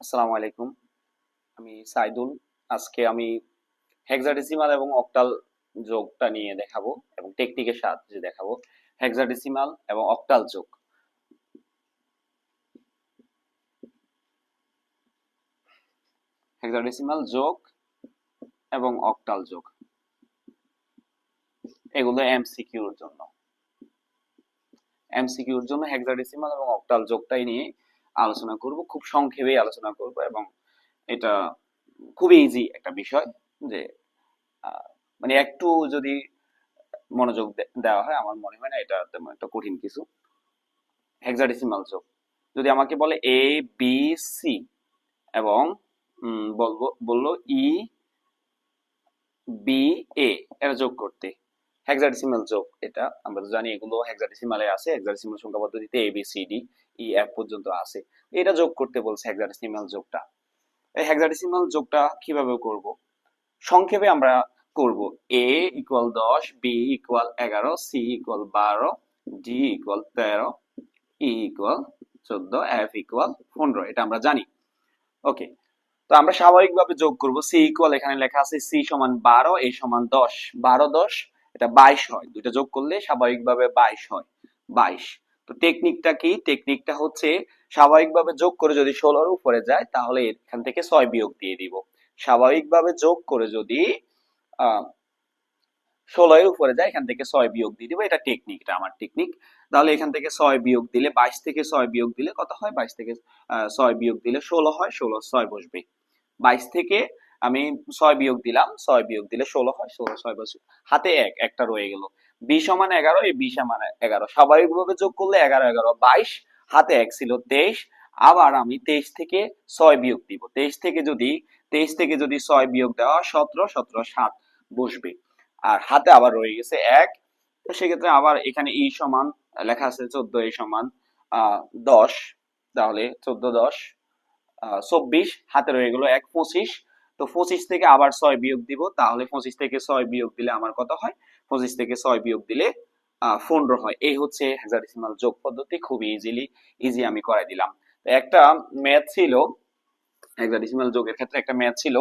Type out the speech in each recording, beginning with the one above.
আসসালামু আলাইকুম। আমি সাইদুল। আজকে আমি হেক্সাডেসিমাল এবং অক্টাল যোগটা নিয়ে দেখাবো এবং টেকনিকের সাহায্যে দেখাবো। হেক্সাডেসিমাল এবং অক্টাল যোগ। হেক্সাডেসিমাল যোগ এবং অক্টাল যোগ। এগুলো এমসিকিউর জন্য। এমসিকিউর জন্য হেক্সাডেসিমাল এবং অক্টাল যোগটাই নিয়ে আলোচনা করব, খুব সংক্ষেপে আলোচনা করব এবং এটা খুবই ইজি একটা বিষয় যে মানে একটু যদি মনোযোগ দেওয়া হয়, আমার মনে হয় না এটা তেমন একটা কঠিন কিছু। হেক্সাডেসিমাল যোগ যদি আমাকে বলে এ বি সি এবং বলব, বলল ই বি এ এটা যোগ করতে। হেক্সাডেসিমাল যোগ এটা আমরা তো জানি এগুলো হেক্সাডেসিমালে আছে হেক্সাডেসিমাল সংখ্যা পদ্ধতিতে A B C D E F পর্যন্ত আছে। এটা যোগ করতে বলছে হেক্সাডেসিমাল যোগটা। এই হেক্সাডেসিমাল যোগটা কীভাবে করব? সংক্ষেপে আমরা করব। এ ইকুয়াল দশ বি ইকুয়াল এগারো সি ইকুয়াল বারো ডি ইকুয়াল তেরো ই ইকুয়াল চোদ্দ এফ ইকুয়াল পনেরো। এটা আমরা জানি। ওকে তো আমরা স্বাভাবিকভাবে যোগ করব। সি ইকুয়াল এখানে লেখা আছে সি সমান বারো এ সমান দশ। বারো দশ, এটা বাইশ হয়। দুইটা যোগ করলে স্বাভাবিকভাবে বাইশ হয়। বাইশ। তো টেকনিকটা কি? টেকনিকটা হচ্ছে স্বাভাবিকভাবে যোগ করে যদি ষোলোর উপরে যায়, তাহলে এখান থেকে ছয় বিয়োগ দিয়ে দিব। স্বাভাবিকভাবে যোগ করে যদি, আহ উপরে যায়, এখান থেকে ছয় বিয়োগ দিয়ে দিব। এটা টেকনিক এটা আমার টেকনিক তাহলে এখান থেকে ছয় বিয়োগ দিলে বাইশ থেকে ছয় বিয়োগ দিলে কত হয়? বাইশ থেকে ছয় বিয়োগ দিলে ষোলো হয়, ষোলো ছয় বসবে। বাইশ থেকে আমি ছয় বিয়োগ দিলাম, ছয় বিয়োগ দিলে ষোলো হয়, ষোলো ছয় বসবে। হাতে এক, একটা রয়ে গেল। বি সমান এগারো, এই বি সমান এগারো। স্বাভাবিকভাবে যোগ করলে এগারো এগারো। বাইশ, হাতে এক ছিল তেইশ। আবার আমি তেইশ থেকে ছয় বিয়োগ দিব। তেইশ থেকে যদি, তেইশ থেকে যদি ছয় বিয়োগ দেওয়া সতেরো সতেরো, সাত বসবে। আর হাতে আবার রয়ে গেছে এক। তো সেক্ষেত্রে আবার এখানে ই সমান, লেখা আছে চোদ্দ এই সমান দশ। তাহলে চোদ্দ, দশ চব্বিশ, হাতে রয়ে গেল এক, পঁচিশ। তো পঁচিশ থেকে আবার ছয় বিয়োগ দিব। তাহলে পঁচিশ থেকে ছয় বিয়োগ দিলে আমার কত হয়? পঁচিশ থেকে ছয় বিয়োগ দিলে পনেরো হয়। এই হচ্ছে হেক্সাডেসিমাল যোগ পদ্ধতি খুবই ইজিলি ইজি আমি করাই দিলাম। একটা ম্যাথ ছিল হেক্সাডেসিমাল যোগের ক্ষেত্রে একটা ম্যাথ ছিল,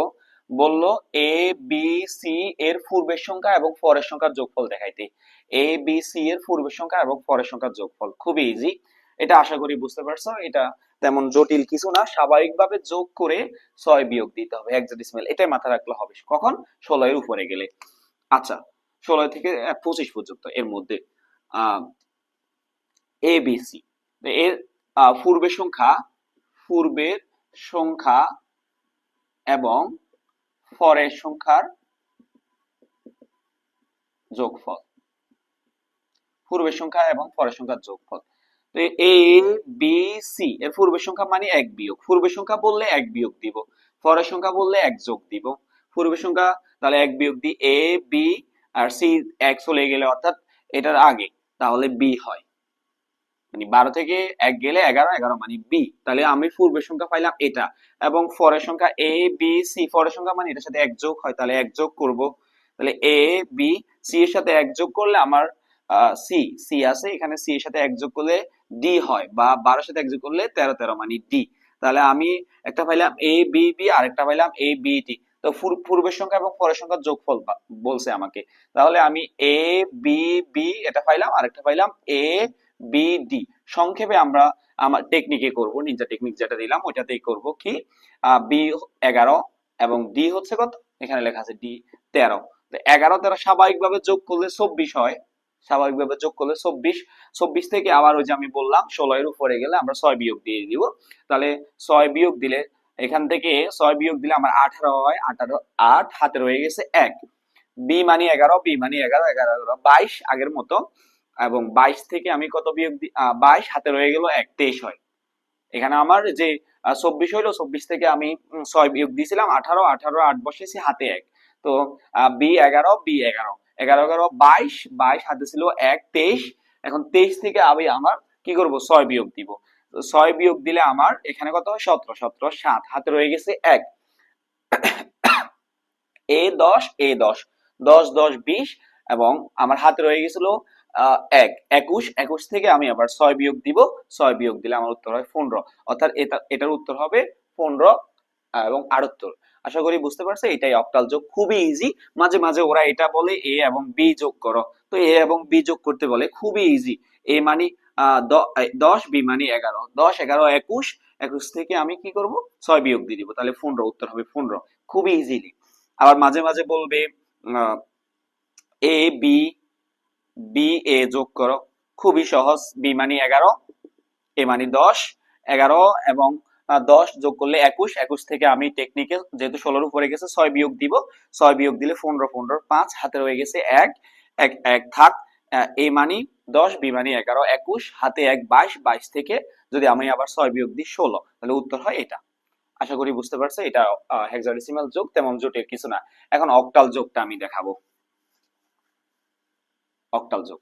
বলল এ বি সি এর পূর্বের সংখ্যা এবং পরের সংখ্যার যোগফল দেখাইতে। এ বি সি এর পূর্বের সংখ্যা এবং পরের সংখ্যার যোগফল। খুবই ইজি এটা আশা করি বুঝতে পারছ, এটা তেমন জটিল কিছু না। স্বাভাবিকভাবে যোগ করে ছয় বিয়োগ দিতে হবে হেক্সাডেসিমাল এটাই মাথায় রাখলে হবে। কখন? ষোলো এর উপরে গেলে। আচ্ছা ষোলো থেকে পঁচিশ পর্যন্ত এর মধ্যে এ বি এর পূর্বের সংখ্যা পূর্বের সংখ্যা এবং পরের সংখ্যার যোগফল। পূর্বের সংখ্যা এবং পরের সংখ্যার যোগফল। তো এ বি সি এর পূর্বের সংখ্যা মানে এক বিয়োগ। পূর্বের সংখ্যা বললে এক বিয়োগ দিব, পরের সংখ্যা বললে এক যোগ দিব। পূর্বের সংখ্যা, তাহলে এক বিয়োগ দি এ বি আর সি এক চলে গেলে অর্থাৎ এটার আগে, তাহলে বি হয়। মানে বারো থেকে এক গেলে এগারো এগারো মানে বি। তাহলে আমি পূর্বের সংখ্যা পাইলাম এটা। এবং পরের সংখ্যা এ, বি, সি, পরের সংখ্যা মানে এটার সাথে এক যোগ হয়, তাহলে এক যোগ করব। তাহলে এ, বি, সি এর সাথে এক যোগ করলে আমার সি সি আছে, এখানে সি এর সাথে এক যোগ করলে ডি হয়, বা বারোর সাথে এক যোগ করলে তেরো তেরো মানে ডি। তাহলে আমি একটা পাইলাম এ, বি বি আর আরেকটা পাইলাম এ, বি, টি। তো পূর্বের সংখ্যা এবং পরের সংখ্যার যোগফল বলছে আমাকে। তাহলে আমি এ বি বি এটা পাইলাম, আরেকটা পাইলাম এ বি ডি সংক্ষেপে আমরা আমার টেকনিকে করব নিনজা টেকনিক যেটা দিলাম, ওইটাতেই করব কি? বি এগারো এবং ডি হচ্ছে কত? এখানে লেখা আছে ডি তেরো। এগারো তেরো স্বাভাবিকভাবে যোগ করলে চব্বিশ হয়। স্বাভাবিকভাবে যোগ করলে চব্বিশ। চব্বিশ থেকে আবার ওই যে আমি বললাম ষোলো এর উপরে গেলে আমরা ছয় বিয়োগ দিয়ে দিব। তাহলে ছয় বিয়োগ দিলে এখান থেকে ছয় বিয়োগ দিলে আমার আঠারো হয়, আঠারো, আট হাতে রয়ে গেছে এক। বি মানি এগারো বি মানি এগারো এগারো এগারো, বাইশ আগের মতো। এবং বাইশ থেকে আমি কত বিয়োগ বাইশ হাতে রয়ে গেল এক, তেইশ হয়। এখানে আমার যে চব্বিশ হইল, চব্বিশ থেকে আমি ছয় বিয়োগ দিয়েছিলাম, আঠারো আঠারো, আট বসেছি হাতে এক। তো বি এগারো বি এগারো। এগারো এগারো, বাইশ বাইশ হাতে ছিল এক, তেইশ। এখন তেইশ থেকে আমি আমার কি করব? ছয় বিয়োগ দিব। ছয় বিয়োগ দিলে আমার এখানে কত হয়? সতেরো সতেরো, সাত। হাতে রয়ে গেছে এক। এ দশ এ দশ। দশ দশ, বিশ এবং আমার হাতে রয়ে গেছিল এক। একুশ একুশ থেকে আমি আবার ছয় বিয়োগ দিব। ছয় বিয়োগ দিলে আমার উত্তর হয় পনেরো। অর্থাৎ এটা, এটার উত্তর হবে পনেরো এবং আটাত্তর। আশা করি বুঝতে পারছে, এটাই অক্টাল যোগ। খুবই ইজি মাঝে মাঝে ওরা এটা বলে এ এবং বি যোগ করো। তো এ এবং বি যোগ করতে বলে খুবই ইজি এ মানে দশ বি মানে এগারো। দশ, এগারো, একুশ একুশ থেকে আমি কি করব? ছয় বিয়োগ দিয়ে দিব। তাহলে পনেরো, উত্তর হবে পনেরো। খুবই ইজিলি আবার মাঝে মাঝে বলবে এ, বি বি, এ যোগ করো। খুবই সহজ। বি মানে এগারো, এ মানে দশ, এগারো এবং দশ যোগ করলে একুশ। একুশ থেকে আমি টেকনিক্যাল যেহেতু ষোলোর উপরে গেছে, ছয় বিয়োগ দিব। ছয় বিয়োগ দিলে পনেরো পনেরো, পাঁচ। হাতে রয়ে গেছে এক। এক এক, থাক। এ মানি দশ বি মানি এগারো, একুশ, হাতে এক, বাইশ বাইশ থেকে যদি আমি আবার ছয় বিয়োগ দিই ষোলো, তাহলে উত্তর হয় এটা। আশা করি বুঝতে পারছে, এটা হেক্সাডেসিমাল যোগ, তেমন জোটের কিছু না। এখন অক্টাল যোগটা আমি দেখাবো। অক্টাল যোগ।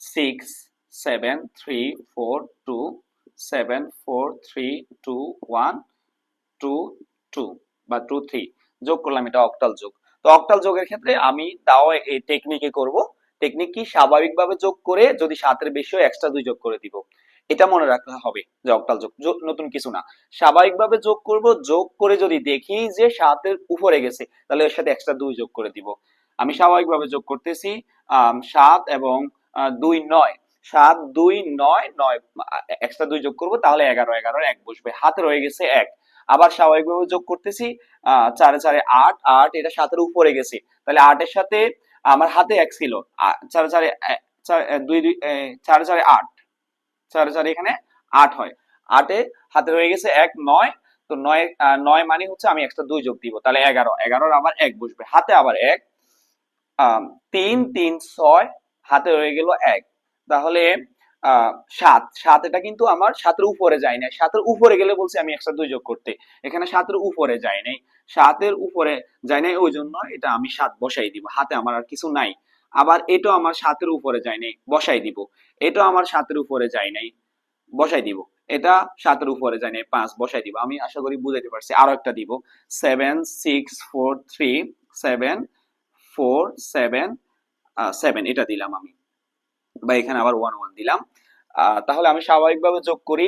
Six seven three four two seven four three two one two two বা টু থ্রি যোগ করলাম, এটা অক্টাল যোগ। তো অক্টাল যোগের ক্ষেত্রে আমি তাও এই টেকনিকে করব। টেকনিক কি স্বাভাবিকভাবে যোগ করে যদি সাতের বেশি হয় এক্সট্রা দুই যোগ করে দিব। এটা মনে রাখতে হবে যে অক্টাল যোগ নতুন কিছু না। স্বাভাবিকভাবে যোগ করব, যোগ করে যদি দেখি যে সাতের উপরে গেছে, তাহলে এর সাথে এক্সট্রা দুই যোগ করে দিব। আমি স্বাভাবিকভাবে যোগ করতেছি সাত এবং দুই নয়। সাত, দুই, নয় নয় এক্সট্রা দুই যোগ করব, তাহলে এগারো এগারো এক বসবে। হাতে রয়ে গেছে এক। আবার স্বাভাবিকভাবে যোগ করতেছি চারে চারে আট আট এটা সাতের উপরে গেছে। তাহলে আটের সাথে আমার হাতে এক ছিল চারে চারে দুই দুই চারে চারে আট, চারে চারে এখানে আট হয়। আটে হাতে রয়ে গেছে এক, নয়, তো নয় নয় মানে হচ্ছে আমি এক্সট্রা দুই যোগ দিব, তাহলে এগারো, এগারোর আবার এক বসবে, হাতে আবার এক তিন তিন, ছয়, হাতে রয়ে গেল এক। তাহলে সাত। সাত এটা কিন্তু আমার সাতের উপরে যায় নাই। সাতের উপরে গেলে বলছি আমি একশো দুই যোগ করতে। এখানে সাতের উপরে যায় নাই। সাতের উপরে যায় নাই ওই জন্য এটা আমি সাত বসাই দিব। হাতে আমার আর কিছু নাই। আবার এটাও আমার সাতের উপরে যায় নাই, বসাই দিব। এটাও আমার সাতের উপরে যায় নাই, বসাই দিব। এটা সাতের উপরে যায় নাই, পাঁচ বসাই দিব। আমি আশা করি বুঝাইতে পারছি। আরও একটা দিব। Seven, six, four, three, seven, four, seven seven এটা দিলাম আমি। বা এখানে আবার ওয়ান ওয়ান দিলাম। তাহলে আমি স্বাভাবিকভাবে যোগ করি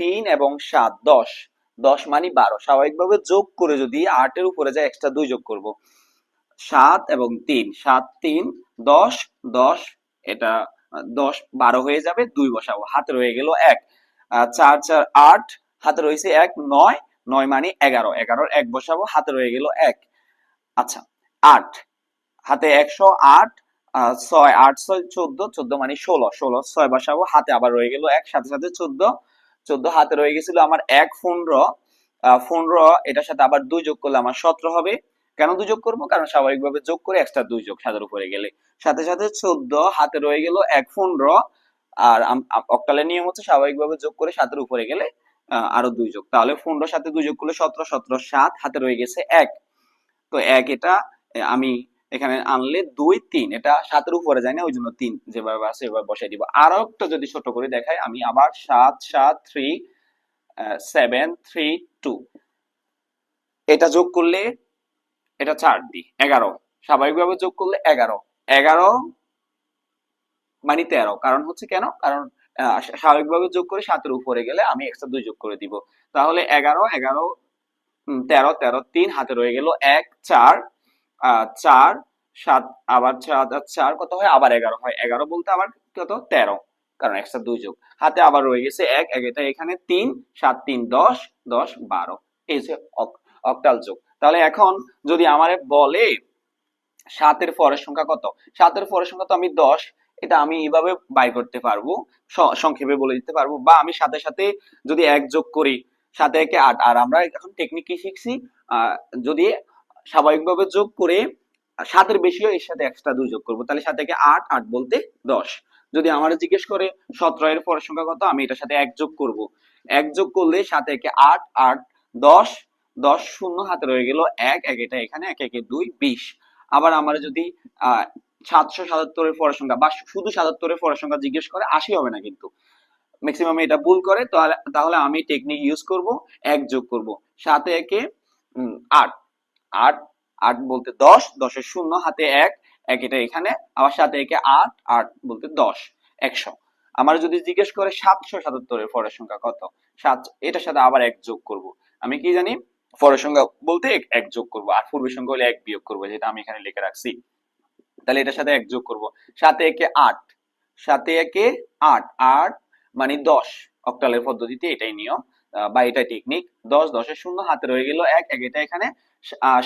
তিন এবং সাত, দশ। দশ মানে বারো। স্বাভাবিকভাবে যোগ করে যদি আটের উপরে যায় এক্সট্রা দুই যোগ করব। সাত এবং তিন। সাত, তিন, দশ দশ, এটা, দশ বারো হয়ে যাবে, দুই বসাবো। হাতে রয়ে গেল এক। চার চার, আট, হাতে রয়েছে এক, নয় নয় মানে এগারো। এগারোর এক বসাবো, হাতে রয়ে গেল এক। আচ্ছা আট। হাতে একশো আট ছয় আট ছয় চোদ্দ চোদ্দ মানে ষোলো ষোলো ছয় বসাবো হাতে আবার রয়ে গেল এক সাথে সাথে চোদ্দ চোদ্দ হাতে রয়ে গেছিল আমার এক পনেরো আহ, পনেরো এটার সাথে আবার দুই যোগ করলে আমার সতেরো হবে। কেন দুই যোগ করব? কারণ স্বাভাবিকভাবে যোগ করে এক্সট্রা দুই যোগ সাতের উপরে গেলে। সাথে সাথে চোদ্দ হাতে রয়ে গেল এক পনেরো আর অক্টালের নিয়ম হচ্ছে স্বাভাবিকভাবে যোগ করে সাতের উপরে গেলে আরও দুই যোগ। তাহলে পনেরো সাথে দুই যোগ করলে সতেরো সতেরো সাত হাতে রয়ে গেছে এক। তো এক এটা আমি এখানে আনলে দুই, তিন। এটা সাতের উপরে যায় না ওই জন্য তিন যেভাবে আছে এভাবে বসাই দিব। আরও একটা যদি ছোট করে দেখাই, আমি আবার সাত সাত, থ্রি সেভেন, থ্রি, টু। এটা যোগ করলে এটা চার দিই, এগারো। স্বাভাবিকভাবে যোগ করলে এগারো। এগারো মানে তেরো। কারণ হচ্ছে কেন? কারণ স্বাভাবিকভাবে যোগ করে সাতের উপরে গেলে আমি এক্সট্রা দুই যোগ করে দিব। তাহলে এগারো এগারো তেরো তেরো, তিন হাতে রয়ে গেল এক, চার। চার সাত, আবার আর চার কত হয়? আবার এগারো হয়। এগারো বলতে আবার কত? তেরো। কারণ এক্সট্রা দুই যোগ। হাতে আবার রয়ে গেছে এক এক এখানে তিন, সাত, তিন, দশ দশ, বারো। এই যে অক্টাল যোগ। তাহলে এখন যদি আমারে বলে সাতের পরের সংখ্যা কত? সাতের পরের সংখ্যা তো আমি দশ, এটা আমি এইভাবে বাই করতে পারব সংক্ষেপে বলে দিতে পারব, বা আমি সাথে সাথে যদি এক যোগ করি, সাথে একে আট। আর আমরা এখন টেকনিক কি শিখছি? যদি স্বাভাবিকভাবে যোগ করে সাতের বেশিও এর সাথে এক্সট্রা দুই যোগ করব। তাহলে সাথে আট আট বলতে দশ। যদি আমার জিজ্ঞেস করে সতেরো এর পরের সংখ্যা কত, আমি এটার সাথে এক যোগ করব। এক যোগ করলে সাথে একে আট আট, দশ দশ শূন্য হাতে রয়ে গেল এক এক এটা এখানে, এক, একে দুই, বিশ। আবার আমার যদি সাতশো সাতাত্তরের পরের সংখ্যা বা শুধু সাতাত্তরের পরের সংখ্যা জিজ্ঞেস করে আশি হবে না কিন্তু। ম্যাক্সিমাম এটা ভুল করে, তাহলে তাহলে আমি টেকনিক ইউজ করব, এক যোগ করব। সাথে একে আট। আট আট বলতে দশ, দশের শূন্য, হাতে এক এক এটা এখানে, আবার সাথে একে আট আট বলতে দশ, একশো। আমার যদি জিজ্ঞেস করে সাতশো সাতাত্তরের পরের সংখ্যা কত? সাত, এটার সাথে আবার এক যোগ করব। আমি কি জানি? পরের সংখ্যা বলতে এক- যোগ করব, আর পূর্বের সংখ্যা হলে এক বিয়োগ করব, যেটা আমি এখানে লিখে রাখছি। তাহলে এটার সাথে এক যোগ করব। সাথে একে আট, সাথে একে আট আট মানে দশ। অক্টালের পদ্ধতিতে এটাই নিয়ম বা এটাই টেকনিক দশ, দশের শূন্য, হাতে রয়ে গেল এক এক এটা এখানে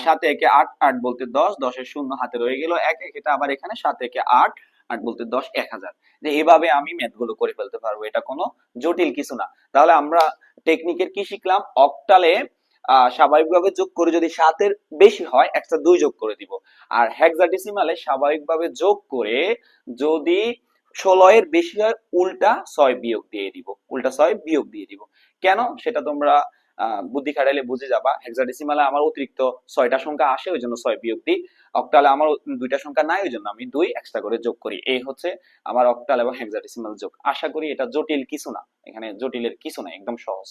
সাতে একে আট আট বলতে দশ দশের শূন্য হাতে রয়ে গেল এক এক এটা আবার এখানে সাত একে আট আট বলতে দশ, এক হাজার। যে এভাবে আমি ম্যাথগুলো করে ফেলতে পারব, এটা কোনো জটিল কিছু না। তাহলে আমরা টেকনিকের কি শিখলাম? অক্টালে স্বাভাবিকভাবে যোগ করে যদি সাতের বেশি হয়, একটা দুই যোগ করে দিব। আর হেক্সাডেসিমালে স্বাভাবিকভাবে যোগ করে যদি ষোলো এর বেশি হয়, উল্টা ছয় বিয়োগ দিয়ে দিব। উল্টা ছয় বিয়োগ দিয়ে দিব। কেন? সেটা তোমরা বুদ্ধি খাটাইলে বুঝে যাবা। হেক্সাডেসিমালে আমার অতিরিক্ত ছয়টা সংখ্যা আসে, ওই জন্য ছয় বিয়োগ দিই অক্টালে আমার দুইটা সংখ্যা নাই, ওই জন্য আমি দুই এক্সট্রা করে যোগ করি। এই হচ্ছে আমার অক্টাল এবং হেক্সাডেসিমাল যোগ। আশা করি এটা জটিল কিছু না। এখানে জটিলের কিছু না একদম সহজ।